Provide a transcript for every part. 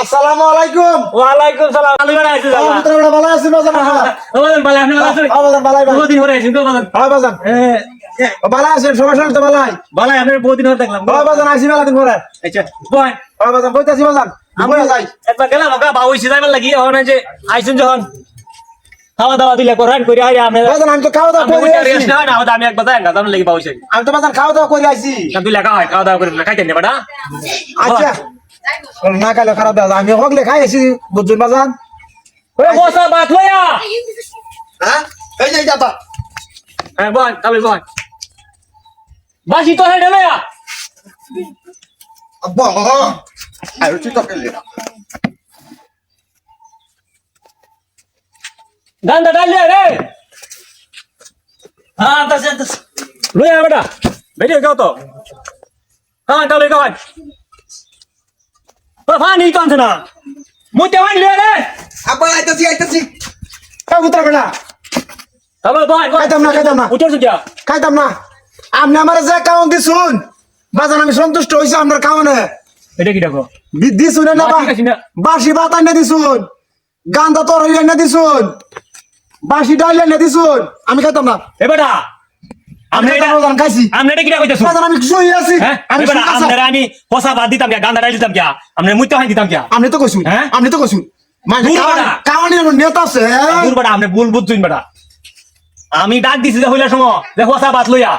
আসসালামু আলাইকুম। ওয়ালাইকুম সালাম। ভালো করে আইছো দাদা। আমার তোরা ভালো আছিস বাজান ওদের ভালো আপনি ভালো আছেন? বাজান ভালাই ভাই বহুদিন ধরে আইছেন তো বাজান হ্যাঁ বাজান ভালো আছেন সবাই সবাই তো ভালাই ভালো আপনার বহুদিন ধরে দেখলাম। হ্যাঁ বাজান আইছি মেলা দিন পরে। আচ্ছা বয়। হ্যাঁ বাজান বইতাছি বাজান আমরা যাই। একবার গেলাম ওকা বাবু ইসে যাইবার লাগি। ওখান যে আইছেন যখন খাওয়া দাওয়া দিলে করান করে আরে আমি বাজান আমি তো খাওয়া দাওয়া করে আইছি। না আমি একবার যাই না লাগি ইসে আমি তো বাজান খাওয়া দাওয়া করে আইছি তুই লেখা হয় খাওয়া দাওয়া করে খাইতেন না বেটা? আচ্ছা। না খাইলে খারাপ দাদা আমি হকলে খাই আইছি বুঝুন বাজান ওই বসা বাত লইয়া হ্যাঁ এই যে যাবা হ্যাঁ বয় তবে বয় বাসি তো হেডে লইয়া আব্বা আর চিন্তা করলে গান্দা ডালিয়া রে হ্যাঁ তাসে তাস লইয়া বেটা বেরিয়ে গাও তো হ্যাঁ তাহলে গাও ও ফানি কানছ না মুতে ওয়ান লিয়ে রে আব্বা আইতাছি আইতাছি। এই উত্তর বেলা। তবে বয় খাইতাম না, খাইতাম না। উঠে যা খাইতাম না। আপনি আমার যে কাউন দিছুন বাজান আমি সন্তুষ্ট হইছি আপনার কাউনে এটা কি দেখো? দিছুন না বাসি খাইছি না। বাসি ভাত আইনা দিছুন। গান্দা তরকারি আইনা দিছুন। বাসি ডাল আইনা দিছুন। আমি খাইতাম না। এ বেটা আমি হ্যাঁ? আমি হয়? তো আমি ডাক দিছি যে হইলে সময় যে ফসা বাদ লইয়া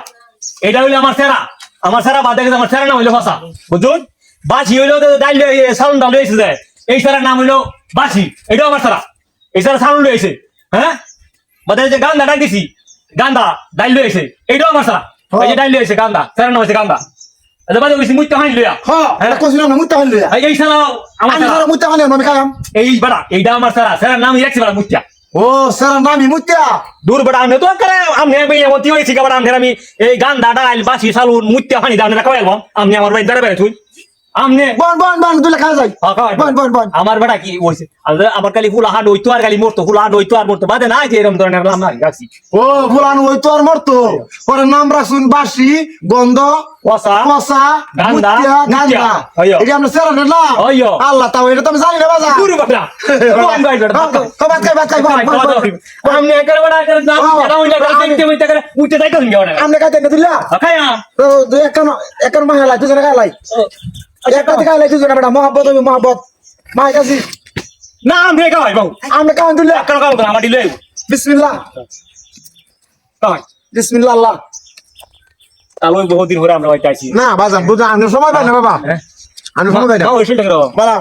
এটা হইলে আমার সেরা। আমার সেরা বাদ দেখে আমার সেরা নাম হইল ফসা বুঝুন বাসি হইল ডাল সালুন ডাল লইছে যে এই সেরার নাম হইল বাসি এটাও আমার সেরা। এই সেরা সালুন লইছে হ্যাঁ? বাদে যে গান্দা ডাক দিছি গান্দা ডাল লইছে এটাও আমার সেরা এই যে ডাল লইছে গান্দা। সেরা নাম হইছে গান্দা। এটা বাদে কইছি মুইতে হাই লইয়া। হ্যাঁ? এটা কইছুন না মুত্তা হইল এই- এই সেরা আমার আমি সেরা মুত্তা মানে আমি খাইলাম এই বেটা এইটা আমার সেরা সেরার নাম রাখছি বেটা মুতিয়া ও স্যার নামি মুত্তা দূর বেটা আমি তো করে আমি এই এমন তুই হয়েছি কাবার আমি এই গান দাদা আইল বাসি সালুন মুত্যা ফানি দাও না আমি আমার বাড়ি দাঁড়াবে তুই আমনে। বন বন বন তুই খাওয়া যাই। হ্যাঁ, খাওয়াই। বন বন বন। আমার বেটা কি হইছে আমার খালি ফুল হাট হইতো আর খালি মরতো ফুল হাট হইতো আর মরতো। বাদে না যে এরকম ধরনের নাম না রাখছি। ও ফুলান ওই তো আর মরতো। পরে নাম বাসি গন্ধ গান্দা, গান্দা। যে আমরা সেরা না হইয়ো। আল্লাহ তাও এটা তো আমি জানি না বাজা দূর বেটা কোন গাই বেটা? কবাত খাই বাত খাই বন বন বন আমনে করে বেটা করে না হ্যাঁ। না দেখতে হইতে করে উঠতে যাইতো না আমনে খাইতে না দিলা? খায়া তো দুই একান একান মাহে লাই দুজনে খাই লাই একটা দিকে লাই দুজনে বেটা মহাব্বত হবে মহাব্বত। মাই কাছি না আমনে খাওয়াই বাবু আমনে কাউন দিলা কেন কাম করে আমার দিলে বিসমিল্লাহ। খাওয়াই বিসমিল্লাহ আল্লাহ। তাহলে ওই বহুত দিন ধরে আমরা হইতে আছি। না বাজান বুঝা আমি সময় পাই না বাবা। হ্যাঁ। আমি সময় পাই না। না